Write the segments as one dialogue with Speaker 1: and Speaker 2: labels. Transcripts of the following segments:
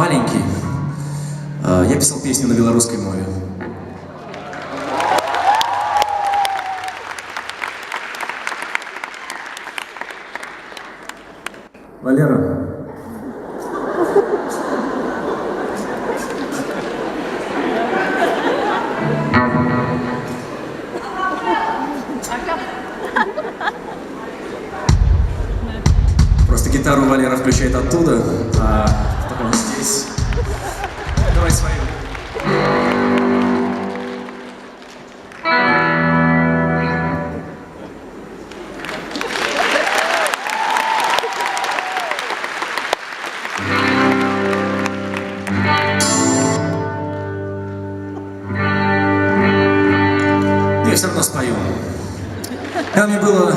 Speaker 1: маленький, э, я писал песню на белорусской мове. Валера, Просто гитару Валера включает оттуда, а. Давай свою. Я все равно спою. Когда мне было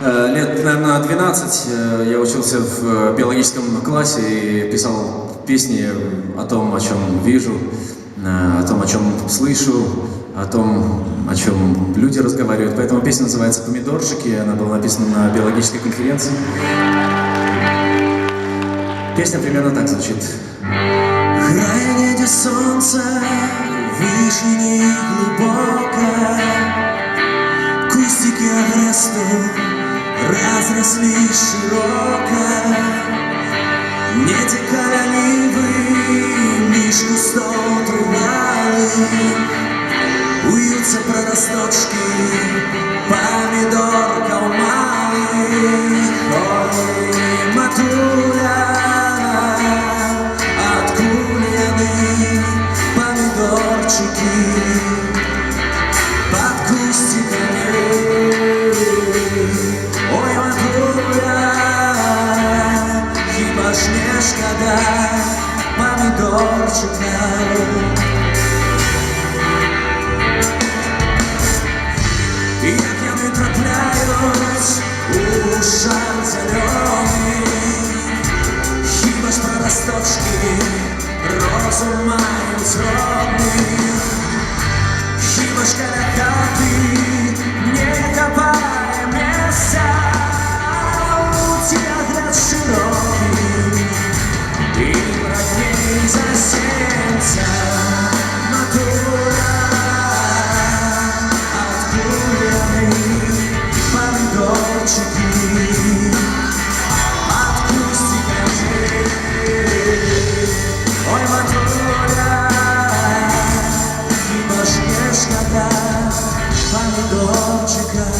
Speaker 1: лет, наверное, 12, э, я учился в э, биологическом классе и писал песни о том, о чем вижу, э, о том, о чем слышу, о том, о чем люди разговаривают. Поэтому песня называется «Помидорчики», она была написана на биологической конференции. Песня примерно так звучит. Грає неді сонце, вишені глибоко, Кустики агресту разросли широко, Не текали нивы, між кустов помидорчика? Як ями трапляють у шар зелений, хіба ж проросточки розум мають зробних, хіба ж помидорчика.